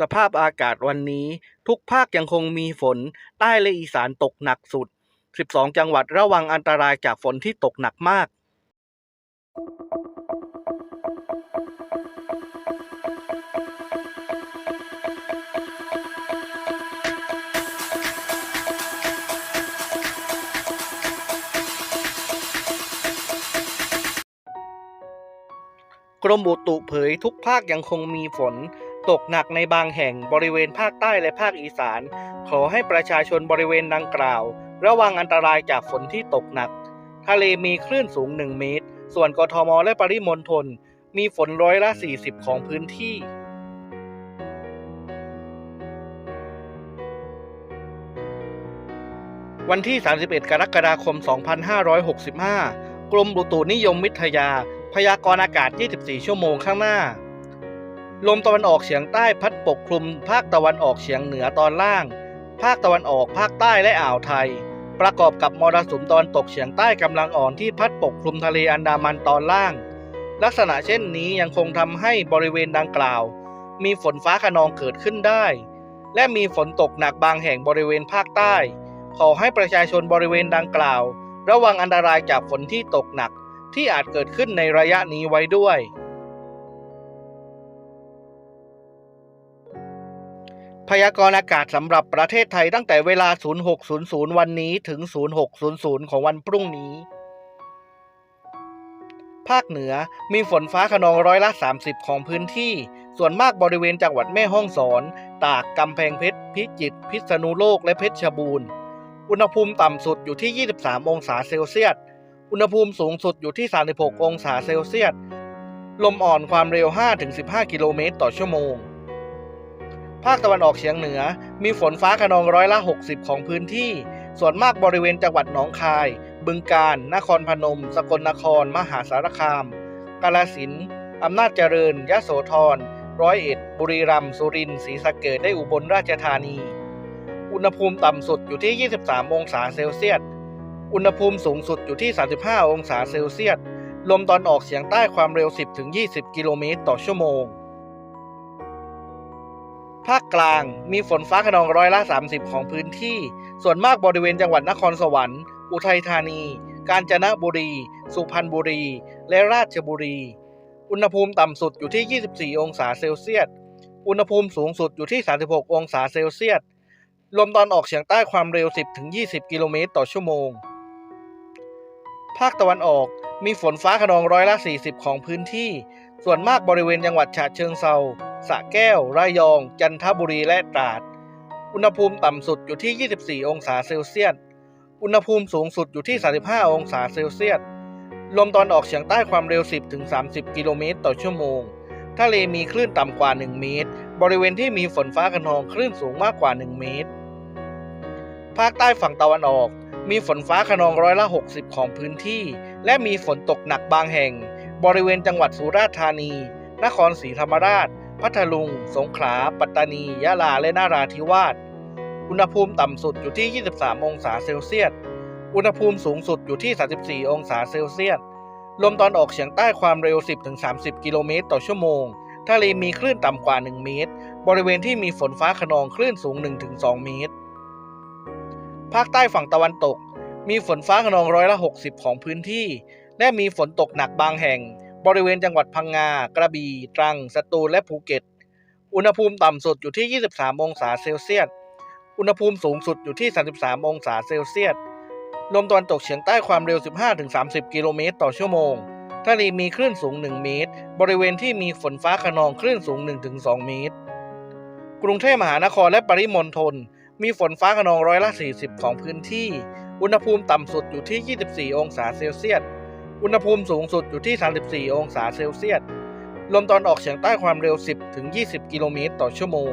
สภาพอากาศวันนี้ ทุกภาคยังคงมีฝน ใต้และอีสานตกหนักสุด 12 จังหวัดระวังอันตรายจากฝนที่ตกหนักมากกรมอุตุเผยทุกภาคยังคงมีฝน ตกหนักในบางแห่งบริเวณภาคใต้และภาคอีสาน ขอให้ประชาชนบริเวณดังกล่าว ระวังอันตรายจากฝนที่ตกหนัก ทะเลมีคลื่นสูง 1 เมตร ส่วนกทมและปริมณฑลมีฝนร้อยละ 40 ของพื้นที่วันที่ 31 กรกฎาคม 2565 กรมอุตุนิยมวิทยา พยากรณ์อากาศ 24 ชั่วโมงข้างหน้า ลมตะวันออกเฉียงใต้พัดปกคลุม ภาคตะวันออกเฉียงเหนือตอนล่าง ภาคตะวันออกภาคใต้และอ่าวไทย ประกอบกับมรสุมตอนตกเฉียงใต้กำลังอ่อนที่พัดปกคลุมทะเลอันดามันตอนล่าง ลักษณะเช่นนี้ยังคงทำให้บริเวณดังกล่าว มีฝนฟ้าขนองเกิดขึ้นได้ และมีฝนตกหนักบางแห่งบริเวณภาคใต้ ขอให้ประชาชนบริเวณดังกล่าว ระวังอันตรายจากฝนที่ตกหนักที่อาจเกิดขึ้นในระยะนี้ไว้ด้วย พยากรณ์อากาศสำหรับประเทศไทยตั้งแต่เวลา 0600 วันนี้ถึง 0600 ของวันพรุ่งนี้ ภาคเหนือมีฝนฟ้าขนองร้อยละ 30 ของพื้นที่ ส่วนมากบริเวณจังหวัดแม่ฮ่องสอน ตาก กำแพงเพชร พิจิตร พิษณุโลก และเพชรบูรณ์ อุณหภูมิต่ำสุดอยู่ที่ 23 องศาเซลเซียส อุณหภูมิสูงสุดอยู่ที่ 36 องศาเซลเซียส ลมอ่อนความเร็ว 5-15 กิโลเมตรต่อชั่วโมง ภาคตะวันออกเฉียงเหนือ มีฝนฟ้าขนองร้อยละ 60 ของพื้นที่ ส่วนมากบริเวณจังหวัดหนองคาย บึงกาฬ นครพนม สกลนคร มหาสารคาม กาฬสินธุ์อำนาจเจริญ ยะโสธร ร้อยเอ็ด บุรีรัมย์ สุรินทร์ ศรีสะเกษได้อุบลราชธานี อุณหภูมิต่ำสุดอยู่ที่ 23 องศาเซลเซียส อุณหภูมิสูงสุดอยู่ที่ 35 องศาเซลเซียส ลมตอนออกเฉียงใต้ความเร็ว 10-20 กิโลเมตรต่อชั่วโมง ภาคกลางมีฝนฟ้าขนองร้อยละ 30 ของพื้นที่ ส่วนมากบริเวณจังหวัดนครสวรรค์ อุทัยธานี กาญจนบุรี สุพรรณบุรี และราชบุรี อุณหภูมิต่ำสุดอยู่ที่ 24 องศาเซลเซียส อุณหภูมิสูงสุดอยู่ที่ 36 องศาเซลเซียส ลมตอนออกเฉียงใต้ความเร็ว 10-20 กิโลเมตรต่อชั่วโมง ภาคตะวันออกมีฝนฟ้าขนองร้อยละ 40 ของพื้นที่ ส่วนมากบริเวณจังหวัดฉะเชิงเซา สระแก้ว ระยอง จันทบุรี และตราด อุณหภูมิต่ำสุดอยู่ที่ 24 องศาเซลเซียส อุณหภูมิสูงสุดอยู่ที่ 35 องศาเซลเซียส ลมตอนออกเฉียงใต้ความเร็ว 10-30 กิโลเมตรต่อชั่วโมง ทะเลมีคลื่นต่ำกว่า 1 เมตร บริเวณที่มีฝนฟ้าขนองคลื่นสูงมากกว่า 1 เมตร ภาคใต้ฝั่งตะวันออก มีฝนฟ้าขนองร้อยละ 60 ของพื้นที่ และมีฝนตกหนักบางแห่ง บริเวณจังหวัดสุราษฎร์ธานี นครศรีธรรมราช พัทลุง สงขลา ปัตตานี ยะลา และนาราธิวาส อุณหภูมิต่ำสุดอยู่ที่ 23 องศาเซลเซียส อุณหภูมิสูงสุดอยู่ที่ 34 องศาเซลเซียส ลมตอนออกเฉียงใต้ความเร็ว 10-30 กิโลเมตรต่อชั่วโมง ทะเลมีคลื่นต่ำกว่า 1 เมตร บริเวณที่มีฝนฟ้าขนองคลื่นสูง 1-2 เมตร ภาคใต้ฝั่งตะวันตก มีฝนฟ้าขนองร้อยละ 60 ของพื้นที่ และมีฝนตกหนักบางแห่ง บริเวณจังหวัดพังงา กระบี่ ตรัง สตูล และภูเก็ต อุณหภูมิต่ำสุดอยู่ที่ 23 องศาเซลเซียส อุณหภูมิสูงสุดอยู่ที่ 33 องศาเซลเซียส ลมตะวันตกเฉียงใต้ความเร็ว 15-30 กิโลเมตรต่อชั่วโมง ทะเลมีคลื่นสูง 1 เมตร บริเวณที่มีฝนฟ้าขนองคลื่นสูง 1-2 เมตร กรุงเทพมหานครและปริมณฑล มีฝนฟ้าขนองร้อยละ 40 ของพื้นที่ อุณหภูมิต่ำสุดอยู่ที่ 24 องศาเซลเซียส อุณหภูมิสูงสุดอยู่ที่ 34 องศาเซลเซียส ลมตอนออกเฉียงใต้ความเร็ว 10-20 กิโลเมตรต่อชั่วโมง